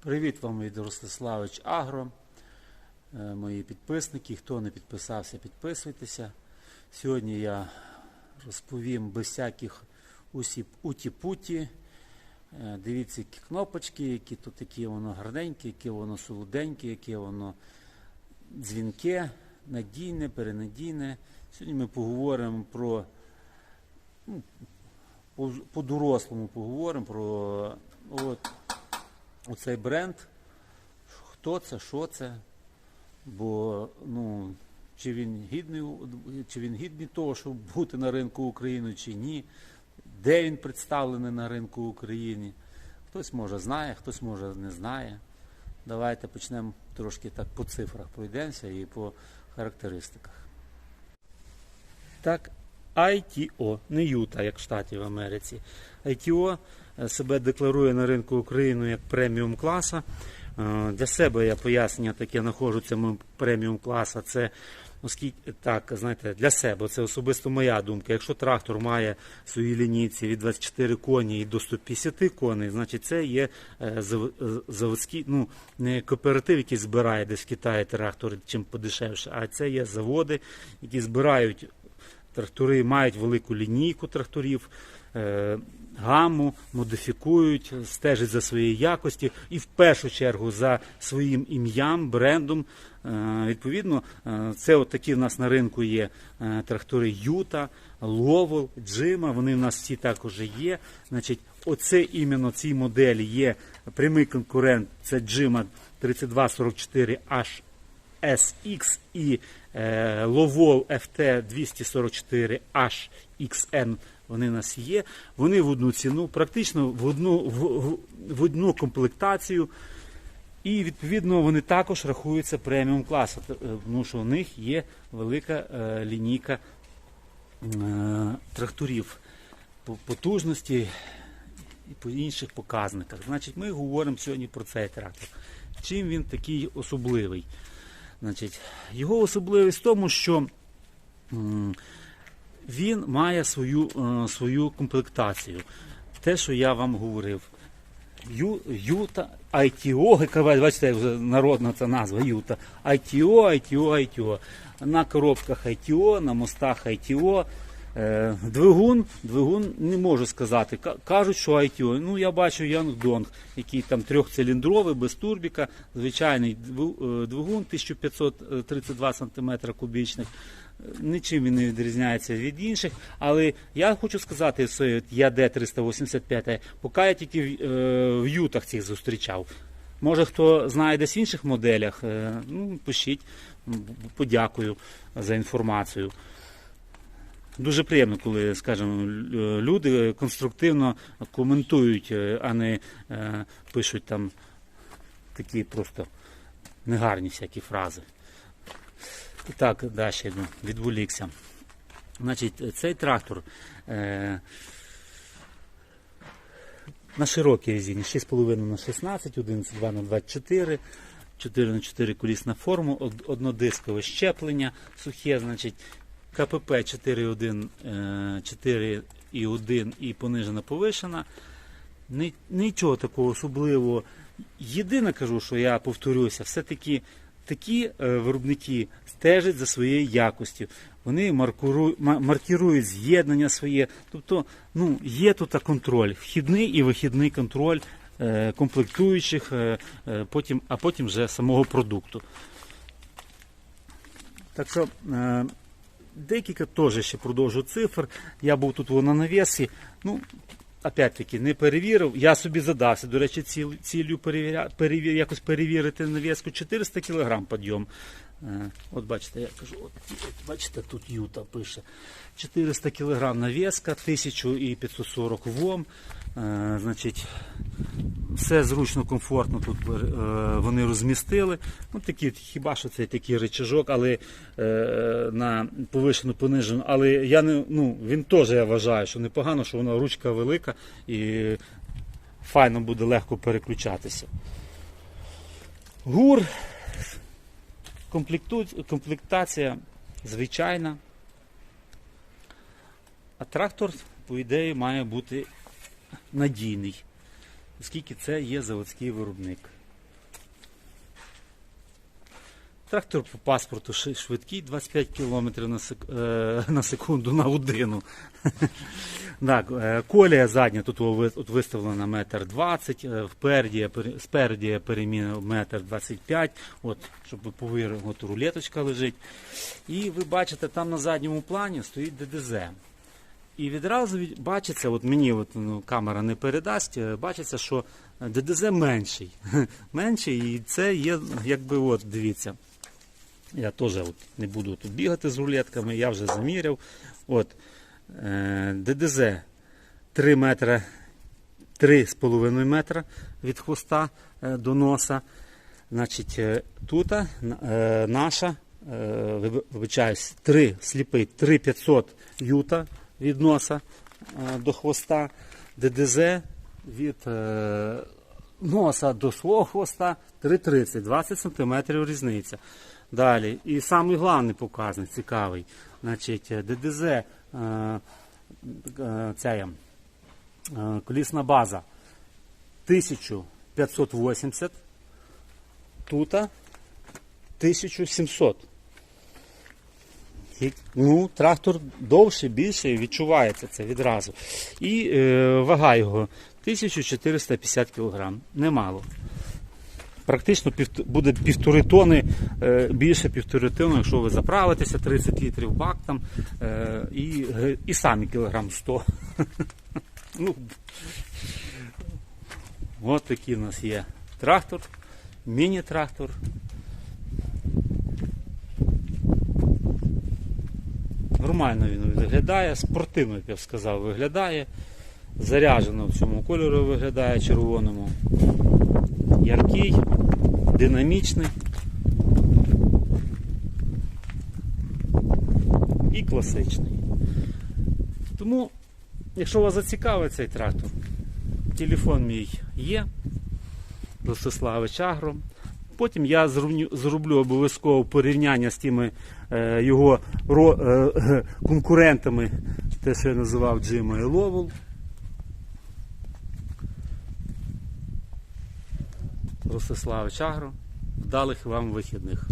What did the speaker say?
Привіт вам від Ростиславич Агро, е, мої підписники. Хто не підписався, підписуйтеся. Сьогодні я розповім без всяких уті-путі. Е, Дивіться, які кнопочки, які тут такі воно гарненькі, яке воно солоденьке, яке воно дзвінке, надійне, перенадійне. Сьогодні ми поговоримо про ну, по-дорослому поговоримо про от, оцей бренд. Хто це, що це? Бо ну, чи він гідний, чи він гідний того, щоб бути на ринку України, чи ні, де він представлений на ринку України. Хтось може знає, хтось може не знає. Давайте почнемо трошки так по цифрах пройдемося і по характеристиках. Так, ITO, не Юта, як в штаті в Америці. ITO е, себе декларує на ринку України як преміум класа. Е, Для себе я пояснення таке знаходжу цьому преміум класа. Це оскільки так, знаєте, для себе це особисто моя думка. Якщо трактор має в своїй лінійці від 24 коні і до 150 коней, значить це є е, зав- заводський, ну не кооператив, який збирає десь в Китаї трактори чим подешевше, а це є заводи, які збирають Трактори мають велику лінійку тракторів, е, гаму, модифікують, стежать за своєю якості і в першу чергу за своїм ім'ям, брендом. Е, відповідно, е, це от такі в нас на ринку є трактори Юта, Ловол, Джима. Вони в нас всі також є. Значить, оце іменно ці моделі є прямий конкурент. Це Джима 3244H SX і е, Lovol FT 244 HXN вони у нас є. Вони в одну ціну, практично в одну, в, в одну комплектацію. І відповідно вони також рахуються преміум класу, е, тому що у них є велика е, лінійка е, тракторів по потужності і по інших показниках. Значить, ми говоримо сьогодні про цей трактор. Чим він такий особливий? Значить, його особливість в тому, що він має свою, е, свою комплектацію. Те, що я вам говорив. Ю, Юта, ITO, бачите, вже народна ця назва Юта. ITO, ITO, ITO. На коробках ITO, на мостах ITO. Е, двигун, двигун не можу сказати. Кажуть, що ITO. Ну, я бачу Янгдонг, який там трьохциліндровий, без турбіка, звичайний е, двигун 1532 см кубічних. Е, Нічим він не відрізняється від інших, але я хочу сказати, що ЯД 385, поки я тільки в, ютах цих зустрічав. Може, хто знає десь в інших моделях, ну, пишіть, подякую за інформацію. Дуже приємно, коли, скажімо, люди конструктивно коментують, е, а не е, пишуть там такі просто негарні всякі фрази. І так, далі ну, відволікся. Значить, цей трактор е, на широкій резині 6,5 на 16, 11,2 на 24, 4 на 4 колісна форма, однодискове щеплення сухе, значить, КПП 4,1, е, 4,1 і понижена повишена. Нічого такого особливого. Єдине кажу, що я повторюся, все-таки такі е, виробники стежать за своєю якостю. Вони маркірують з'єднання своє. Тобто, ну, є тут контроль, вхідний і вихідний контроль е, комплектуючих, е, е, а потім вже самого продукту. Так що е, декілька теж ще продовжу цифр. Я був тут на навесі. Ну, опять-таки, не перевірив. Я собі задався. До речі, ціл, ціллю перевіря, перевір, якось перевірити навіску 400 кг підйом. Е, От бачите, я кажу, от, от бачите, тут Юта пише. 400 кг навіска, 1540 вом. Е, значить, все зручно, комфортно тут е, вони розмістили. Ну, такі, хіба що це такий речажок, але е, на повишену понижену. Але я не, ну, він теж я вважаю, що непогано, що вона ручка велика і файно буде легко переключатися. Гур, комплектація звичайна. А трактор, по ідеї, має бути надійний, оскільки це є заводський виробник. Трактор по паспорту швидкий 25 км е, на секунду на годину. так, е, Колія задня тут от виставлена метр 20, е, впереді, спереді переміна метр 25, от, щоб ви повірили, от рулеточка лежить. І ви бачите, там на задньому плані стоїть ДДЗ. І відразу бачиться, от мені от, ну, камера не передасть, е, бачиться, що ДДЗ менший. менший, і це є, якби от, дивіться. Я теж от не буду тут бігати з рулетками, я вже заміряв. От, е, ДДЗ 3 метри, 3,5 метра від хвоста е, до носа. Значить, е, тут е, наша, е, виб- вибачаюсь, 3, сліпий 3500 юта від носа е, до хвоста, ДДЗ від е, носа до свого хвоста 3,30, 20 см різниця. Далі, і самий головний показник, цікавий, значить, е, ДДЗ, ця е, колісна база 1580, тут 1700. І, ну, трактор довший, більший, відчувається це відразу. І е, вага його 1450 кг. Немало. Практично буде півтори тони, е, більше півтори тони, якщо ви заправитеся 30 літрів бак там, е, і, е, і самі кілограм 100. ну, от такий у нас є трактор, міні-трактор. Нормально він виглядає, спортивно, як я б сказав, виглядає. Заряджено в цьому кольору виглядає червоному. Яркий, динамічний і класичний. Тому, якщо вас зацікавить цей трактор, телефон мій є, Ростиславич Агро. Потім я зроблю обов'язково порівняння з тими е, його е, е, конкурентами, те, що я називав Джима і Ловел. Ростиславич Агро. Вдалих вам вихідних.